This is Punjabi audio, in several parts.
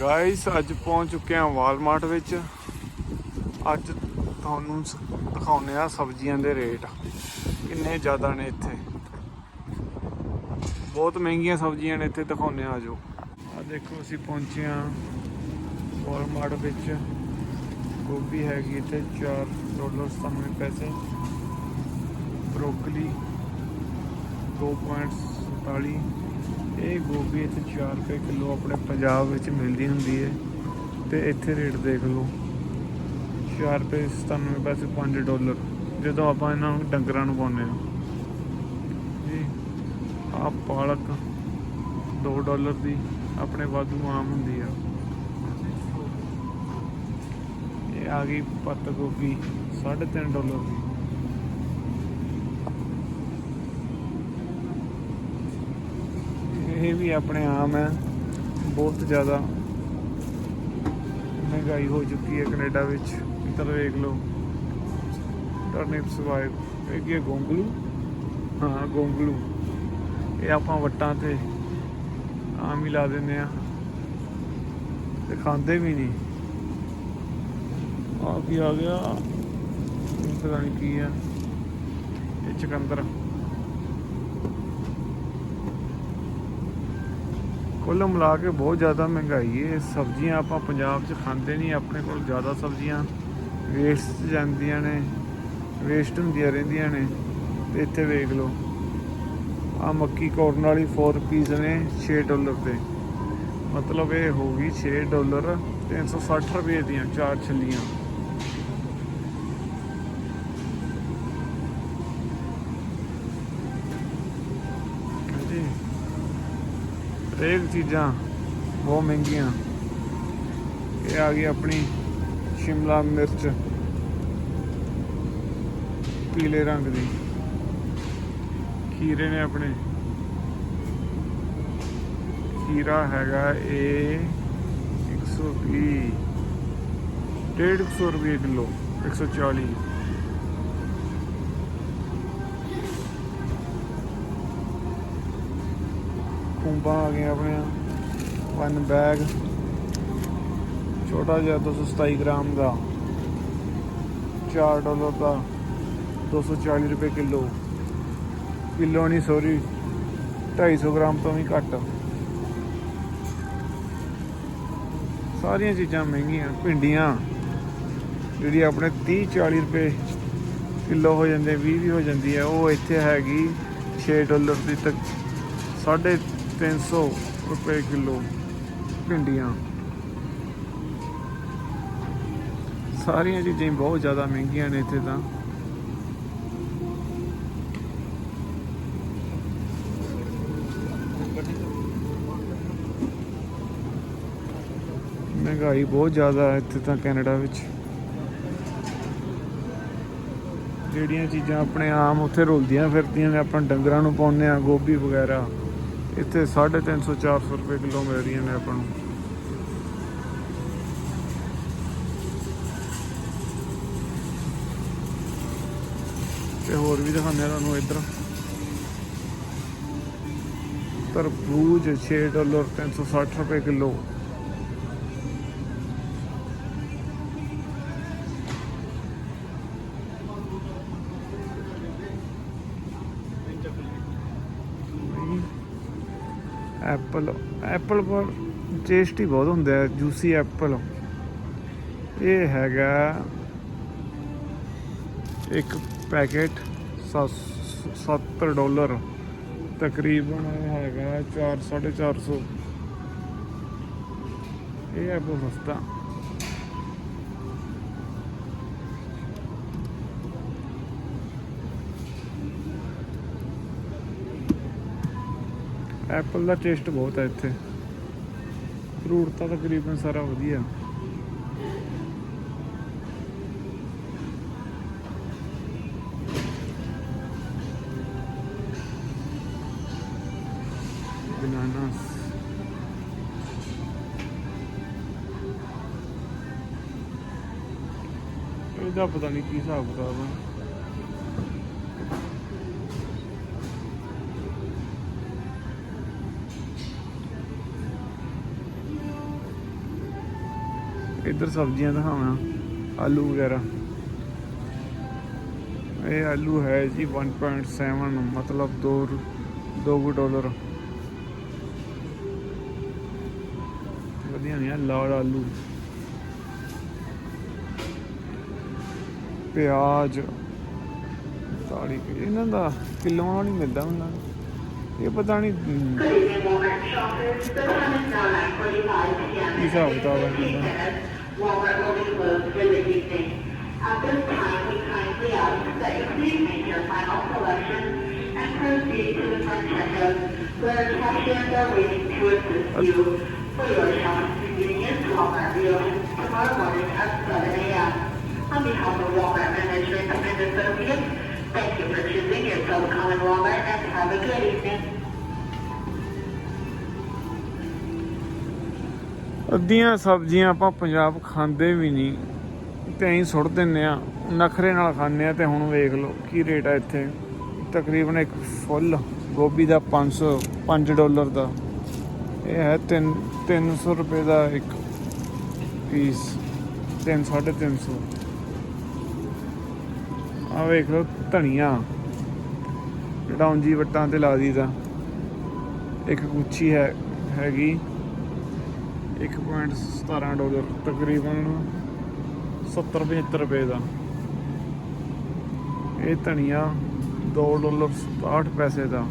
ਗਾਇਸ ਅੱਜ ਪਹੁੰਚ ਚੁੱਕੇ ਹਾਂ ਵਾਲਮਾਰਟ ਵਿੱਚ। ਅੱਜ ਤੁਹਾਨੂੰ ਸ- ਦਿਖਾਉਂਦੇ ਆ ਸਬਜ਼ੀਆਂ ਦੇ ਰੇਟ। ਕਿੰਨੇ ਜ਼ਿਆਦਾ ਨੇ ਇੱਥੇ। ਬਹੁਤ ਮਹਿੰਗੀਆਂ ਸਬਜ਼ੀਆਂ ਨੇ ਇੱਥੇ, ਦਿਖਾਉਂਦੇ ਆ ਜੋ ਆ ਦੇਖੋ, ਅਸੀਂ ਪਹੁੰਚੇ ਹਾਂ ਵਾਲਮਾਰਟ ਵਿੱਚ। ਗੋਭੀ ਹੈਗੀ ਇੱਥੇ 4 ਡਾਲਰ 97 ਪੈਸੇ। ਬਰੋਕਲੀ 2.47 ਇਹ ਗੋਭੀ ਇੱਥੇ 4 ਰੁਪਏ ਕਿਲੋ ਆਪਣੇ ਪੰਜਾਬ ਵਿੱਚ ਮਿਲਦੀ ਹੁੰਦੀ ਹੈ ਤੇ ਇੱਥੇ ਰੇਟ ਦੇਖ ਲਓ। 4 ਰੁਪਏ 97 ਪੈਸੇ 5 ਡਾਲਰ, ਜਦੋਂ ਆਪਾਂ ਇਹਨਾਂ ਨੂੰ ਡੰਗਰਾਂ ਨੂੰ ਪਾਉਂਦੇ ਹਾਂ। ਜੀ ਆ ਪਾਲਕ 2 ਡਾਲਰ ਦੀ ਆਪਣੇ ਵਾਧੂ ਆਮ ਹੁੰਦੀ ਆ। ਇਹ ਆ ਗਈ ਪੱਤ ਗੋਭੀ 3.5 ਡਾਲਰ ਦੀ। ਇਹ ਵੀ ਆਪਣੇ ਆਮ ਹੈ। ਬਹੁਤ ਜ਼ਿਆਦਾ ਮਹਿੰਗਾਈ ਹੋ ਚੁੱਕੀ ਹੈ ਕੈਨੇਡਾ ਵਿੱਚ। ਇੱਧਰ ਵੇਖ ਲਓ। ਟਰਨਿਪਸ ਵਾਈਟ ਇਹ ਕੀ ਹੈ ਗੋਂਗਲੂ। ਹਾਂ, ਗੋਂਗਲੂ। ਇਹ ਆਪਾਂ ਵੱਟਾਂ ਤੇ ਆਮ ਹੀ ਲਾ ਦਿੰਦੇ ਆ ਤੇ ਖਾਂਦੇ ਵੀ ਨਹੀਂ। ਆ ਕੀ ਆ ਗਿਆ? ਪਤਾ ਨਹੀਂ ਕੀ ਆ ਇਹ ਚਕੰਦਰ। ਕੁੱਲ ਮਿਲਾ ਕੇ ਬਹੁਤ ਜ਼ਿਆਦਾ ਮਹਿੰਗਾਈ ਹੈ। ਸਬਜ਼ੀਆਂ ਆਪਾਂ ਪੰਜਾਬ 'ਚ ਖਾਂਦੇ ਨਹੀਂ, ਆਪਣੇ ਕੋਲ ਜ਼ਿਆਦਾ ਸਬਜ਼ੀਆਂ ਵੇਸਟ ਜਾਂਦੀਆਂ ਨੇ ਵੇਸਟ ਹੁੰਦੀਆਂ ਰਹਿੰਦੀਆਂ ਨੇ। ਤੇ ਇੱਥੇ ਵੇਖ ਲਓ ਆ ਮੱਕੀ ਕੋਰਨ ਵਾਲੀ 4 ਪੀਸ ਨੇ 6 ਡਾਲਰ 'ਤੇ ਮਤਲਬ ਇਹ ਹੋ ਗਈ 6 ਡਾਲਰ 360 ਰੁਪਏ ਦੀਆਂ ਚਾਰ ਛੱਲੀਆਂ। ਹਰੇਕ ਚੀਜ਼ਾਂ ਬਹੁਤ ਮਹਿੰਗੀਆਂ। ਇਹ ਆ ਗਈ ਆਪਣੀ ਸ਼ਿਮਲਾ ਮਿਰਚ। ਪੀਲੇ ਰੰਗ ਦੀ। ਖੀਰੇ ਨੇ ਆਪਣੇ। ਖੀਰਾ ਹੈਗਾ ਇਹ 120 150 ਰੁਪਏ ਕਿਲੋ 140 ਕੁੰਬਾਂ ਆ ਗਈਆਂ ਆਪਣੀਆਂ। ਵਨ ਬੈਗ ਛੋਟਾ ਜਿਹਾ 227 ਗ੍ਰਾਮ ਦਾ। 4 ਡਾਲਰ ਦਾ 240 ਰੁਪਏ ਕਿਲੋ। ਕਿਲੋ ਨਹੀਂ ਸੌਰੀ 250 ਗ੍ਰਾਮ ਤੋਂ ਵੀ ਘੱਟ। ਸਾਰੀਆਂ ਚੀਜ਼ਾਂ ਮਹਿੰਗੀਆਂ, ਭਿੰਡੀਆਂ, ਜਿਹੜੀ ਆਪਣੇ 30 40 ਰੁਪਏ ਕਿਲੋ ਹੋ ਜਾਂਦੇ 20 ਵੀ ਹੋ ਜਾਂਦੀ ਹੈ, ਉਹ ਇੱਥੇ ਹੈਗੀ 6 ਡਾਲਰ ਦੀ ਤੱਕ। 350 ਰੁਪਏ ਕਿਲੋ ਭਿੰਡੀਆਂ। ਸਾਰੀਆਂ ਚੀਜ਼ਾਂ ਬਹੁਤ ਜ਼ਿਆਦਾ ਮਹਿੰਗੀਆਂ ਨੇ ਇੱਥੇ ਤਾਂ। ਮਹਿੰਗਾਈ ਬਹੁਤ ਜ਼ਿਆਦਾ ਹੈ ਇੱਥੇ ਤਾਂ ਕੈਨੇਡਾ ਵਿੱਚ। ਜਿਹੜੀਆਂ ਚੀਜ਼ਾਂ ਆਪਣੇ ਆਮ ਉੱਥੇ ਰੁਲਦੀਆਂ ਫਿਰਦੀਆਂ ਨੇ, ਆਪਾਂ ਡੰਗਰਾਂ ਨੂੰ ਪਾਉਂਦੇ ਆ ਗੋਭੀ ਵਗੈਰਾ। ਇੱਥੇ 350 400 ਰੁਪਏ ਕਿਲੋ ਮਿਲ ਰਹੀਆਂ ਨੇ ਆਪਾਂ ਨੂੰ। ਤੇ ਹੋਰ ਵੀ ਦਿਖਾਉਂਦੇ ਆ ਤੁਹਾਨੂੰ ਇੱਧਰ। ਤਰਬੂਜ 6 ਡਾਲਰ 360 ਰੁਪਏ ਕਿਲੋ। ਐਪਲ ਐਪਲ ਪਰ ਟੇਸਟੀ ਬਹੁਤ ਹੁੰਦਾ ਹੈ ਜੂਸੀ ਐਪਲ। ਇਹ ਹੈਗਾ ਇੱਕ ਪੈਕੇਟ 70 ਡਾਲਰ, ਤਕਰੀਬਨ ਇਹ ਹੈਗਾ 4 450 ਇਹ ਹੈ ਬਹੁਤ ਸਸਤਾ। ਐਪਲ ਦਾ ਟੇਸਟ ਬਹੁਤ ਹੈ ਇੱਥੇ। ਫਰੂਟ ਤਾਂ ਤਕਰੀਬਨ ਸਾਰਾ ਵਧੀਆ। Bananas ਇਹਦਾ ਪਤਾ ਨਹੀਂ ਕੀ ਹਿਸਾਬ ਕਿਤਾਬ ਹੈ ਇੱਧਰ ਸਬਜ਼ੀਆਂ ਦਿਖਾਵਾਂ, ਆਲੂ ਵਗੈਰਾ। ਇਹ ਆਲੂ ਹੈ ਜੀ 1.7 ਮਤਲਬ 2 2 ਡਾਲਰ। ਵਧੀਆ ਨਹੀਂ ਆ, ਲਾਲ ਆਲੂ। ਪਿਆਜ਼। ਤਾੜੀ ਇਹਨਾਂ ਦਾ ਕਿਲੋਆਂ ਨਹੀਂ ਮਿਲਦਾ ਮੈਨੂੰ ਇਹ ਪਤਾ ਨਹੀਂ ਕੀ ਹਿਸਾਬ ਕਿਤਾਬ ਹੈ while moving building for the evening. At this time, we kindly ask that you please make your final selection and proceed to the front checkout, where cashiers are waiting to assist you for your shopping convenience Walmart reopens tomorrow morning at 7 a.m. On behalf of Walmart Management and Associates, thank you for choosing yourself, Common Walmart, and have a good evening. ਅੱਧੀਆਂ ਸਬਜ਼ੀਆਂ ਆਪਾਂ ਪੰਜਾਬ ਖਾਂਦੇ ਵੀ ਨਹੀਂ, ਤੇ ਐਂ ਸੁੱਟ ਦਿੰਨੇ ਆ ਨਖਰੇ ਨਾਲ ਖਾਂਦੇ ਆ ਤੇ ਹੁਣ ਵੇਖ ਲਓ ਕੀ ਰੇਟ ਆ ਇੱਥੇ। ਤਕਰੀਬਨ ਇੱਕ ਫੁੱਲ ਗੋਭੀ ਦਾ 500 5 ਡਾਲਰ ਦਾ। ਇਹ ਹੈ 3 300 ਰੁਪਏ ਦਾ ਇੱਕ ਪੀਸ 3 350 ਆ ਵੇਖ ਲਓ ਧਨੀਆ, ਜਿਹੜਾ ਉਂਜੀ ਵੱਟਾਂ ਤੇ ਲਾ ਦੀਦਾ ਇੱਕ ਗੁੱਛੀ ਹੈ, ਹੈਗੀ। 1.17 ਡਾਲਰ ਤਕਰੀਬਨ 70 75 ਰੁਪਏ ਦਾ। ਇਹ ਧਨੀਆ 2 ਡਾਲਰ 67 ਪੈਸੇ ਦਾ।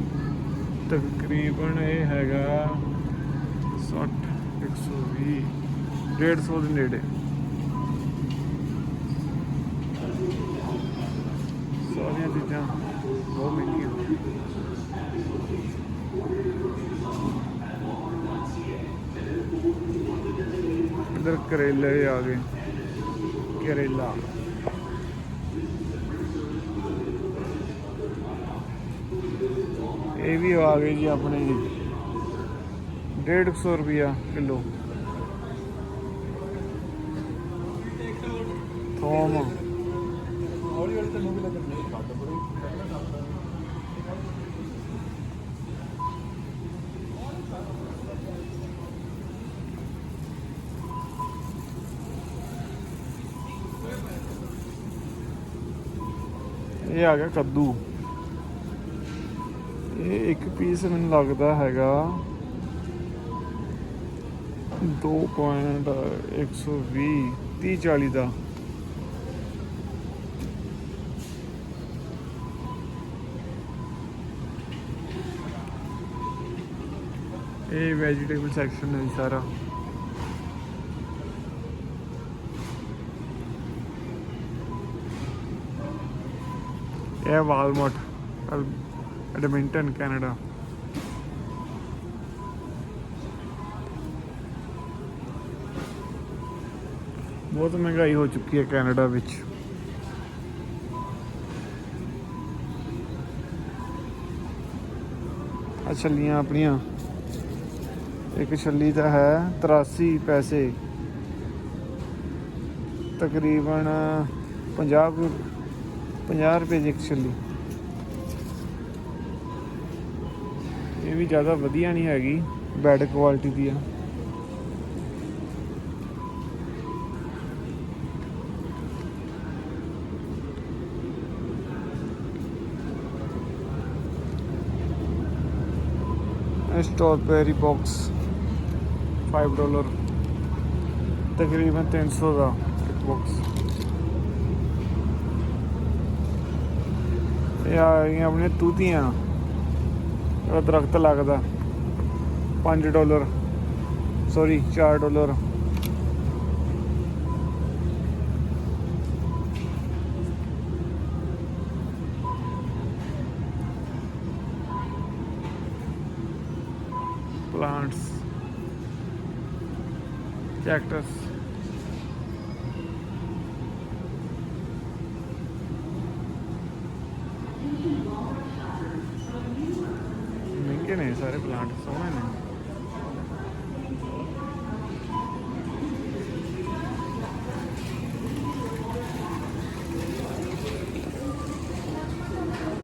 ਤਕਰੀਬਨ ਇਹ ਹੈਗਾ 60 120 150 ਦੇ ਨੇੜੇ। ਸਾਰੀਆਂ ਚੀਜ਼ਾਂ ਬਹੁਤ ਮਹਿੰਗੀਆਂ। ਇਧਰ ਕਰੇਲੇ ਆ ਗਏ। ਕਰੇਲਾ। ਇਹ ਵੀ ਆ ਗਏ ਜੀ ਆਪਣੇ। ਜੀ 150 ਰੁਪਿਆ ਕਿਲੋ। ਥੋਮ। ਹੌਲੀ ਹੌਲੀ ਤੈਨੂੰ ਵੀ ਲੱਗਣ ਇਹ ਆ ਗਿਆ ਕੱਦੂ। ਇਹ ਇੱਕ ਪੀਸ ਮੈਨੂੰ ਲੱਗਦਾ ਹੈਗਾ 2.120 30 40 ਦਾ। ਇਹ ਵੈਜੀਟੇਬਲ ਸੈਕਸ਼ਨ ਹੈ ਜੀ ਸਾਰਾ। ਇਹ ਵਾਲਮਾਰਟ ਐਡਮਿੰਟਨ ਕੈਨੇਡਾ ਬਹੁਤ ਮਹਿੰਗਾਈ ਹੋ ਚੁੱਕੀ ਹੈ ਕੈਨੇਡਾ ਵਿੱਚ। ਆ ਛੱਲੀਆਂ ਆਪਣੀਆਂ। ਇੱਕ ਛੱਲੀ ਦਾ ਹੈ 83 ਪੈਸੇ। ਤਕਰੀਬਨ 50 50 ਰੁਪਏ ਦੀ ਐਕਚੁਅਲੀ ਇਹ ਵੀ ਜ਼ਿਆਦਾ ਵਧੀਆ ਨਹੀਂ ਹੈਗੀ ਬੈਡ ਕੁਆਲਿਟੀ ਦੀ ਆ। ਸਟ੍ਰਾਬੇਰੀ ਬਾਕਸ 5 ਡਾਲਰ ਤਕਰੀਬਨ 300 ਦਾ ਬਾਕਸ ਇਹ ਆ ਗਈਆਂ ਆਪਣੀਆਂ ਤੂਤੀਆਂ। ਇਹ ਦਰਖਤ ਲੱਗਦਾ। 5 dollar. Sorry 4 dollar. Plants cactus ਮਹਿੰਗੇ ਨੇ ਸਾਰੇ ਪਲਾਂਟ ਸੋਹਣੇ ਨੇ।